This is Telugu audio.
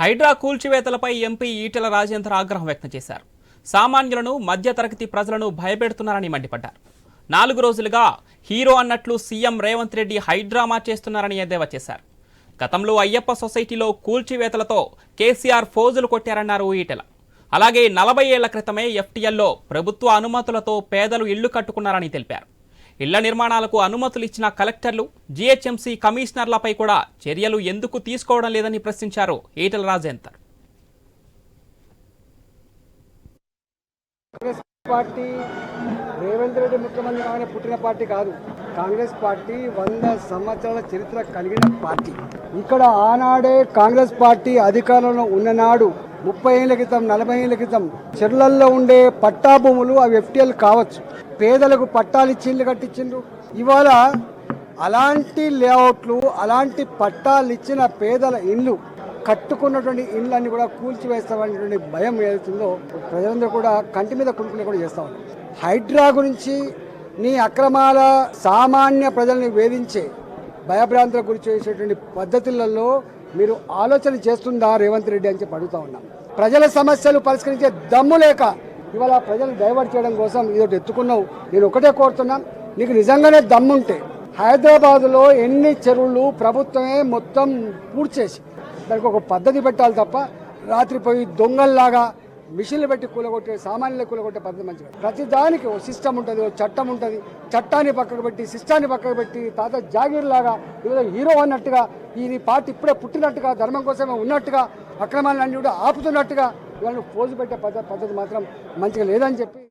హైడ్రా కూల్చివేతలపై ఎంపీ ఈటెల రాజేందర్ ఆగ్రహం వ్యక్తం చేశారు. సామాన్యులను మధ్యతరగతి ప్రజలను భయపెడుతున్నారని మండిపడ్డారు. నాలుగు రోజులుగా హీరో అన్నట్లు సీఎం రేవంత్ రెడ్డి హైడ్రామా చేస్తున్నారని ఎద్దేవా చేశారు. గతంలో అయ్యప్ప సొసైటీలో కూల్చివేతలతో కేసీఆర్ ఫోజులు కొట్టారన్నారు ఈటెల. అలాగే నలభై ఏళ్ళ క్రితమే ఎఫ్టీఎల్లో ప్రభుత్వ అనుమతులతో పేదలు ఇళ్ళు కట్టుకున్నారని తెలిపారు. ఇళ్ళ నిర్మాణాలకు అనుమతులు ఇచ్చిన కలెక్టర్లు జీహెచ్ఎంసీ కమిషనర్లపై కూడా చర్యలు ఎందుకు తీసుకోవడం లేదని ప్రశ్నించారు ఈటల రాజేందర్. కాంగ్రెస్ పార్టీ రేవంత్ రెడ్డి ముఖ్యమంత్రి కాగానే పుట్టిన పార్టీ కాదు. కాంగ్రెస్ పార్టీ వంద సంవత్సరాల చరిత్ర కలిగిన పార్టీ. ఇక్కడ ఆనాడే కాంగ్రెస్ పార్టీ అధికారంలో ఉన్ననాడు ముప్పై ఏళ్ళ క్రితం నలభై ఏళ్ళ క్రితం చెర్లల్లో ఉండే పట్టా భూములు అవి ఎఫ్టీఎల్ కావచ్చు. పేదలకు పట్టాలు ఇచ్చిండ్లు కట్టించిండ్రు. ఇవాళ అలాంటి లేఅవుట్లు అలాంటి పట్టాలు ఇచ్చిన పేదల ఇల్లు కట్టుకున్నటువంటి ఇళ్ళన్ని కూడా కూల్చివేస్తామనేటువంటి భయం ఏదైతుందో ప్రజలందరూ కూడా కంటి మీద కుడుకునే కూడా చేస్తా ఉన్నారు. హైడ్రా గురించి నీ అక్రమాల సామాన్య ప్రజల్ని వేధించే భయభ్రాంతులకు గురించి చేసేటువంటి పద్ధతులలో మీరు ఆలోచన చేస్తుందా రేవంత్ రెడ్డి అని చెప్పి అడుగుతా ఉన్నాం. ప్రజల సమస్యలు పరిష్కరించే దమ్ము లేక ఇవాళ ప్రజలు డైవర్ట్ చేయడం కోసం ఇదొకటి ఎత్తుకున్నావు. నేను ఒకటే కోరుతున్నా నీకు నిజంగానే దమ్ముంటే హైదరాబాద్లో ఎన్ని చెరువులు ప్రభుత్వమే మొత్తం పూర్తి చేసి దానికి ఒక పద్ధతి పెట్టాలి తప్ప రాత్రి పోయి దొంగల్లాగా మిషన్లు పెట్టి కూలగొట్టే సామాన్యులు కూలగొట్టే పద్ధతి మంచిగా. ప్రతి దానికి ఓ సిస్టమ్ ఉంటుంది ఓ చట్టం ఉంటుంది. చట్టాన్ని పక్కకు పెట్టి సిస్టాన్ని పక్కకు పెట్టి తాత జాగీర్ లాగా ఏదో హీరో అన్నట్టుగా ఇది పార్టీ ఇప్పుడే పుట్టినట్టుగా ధర్మం కోసమే ఉన్నట్టుగా అక్రమాలన్నీ కూడా ఆపుతున్నట్టుగా ఇవాళ పోజు పెట్టే పద్ధతి మాత్రం మంచిగా లేదని చెప్పి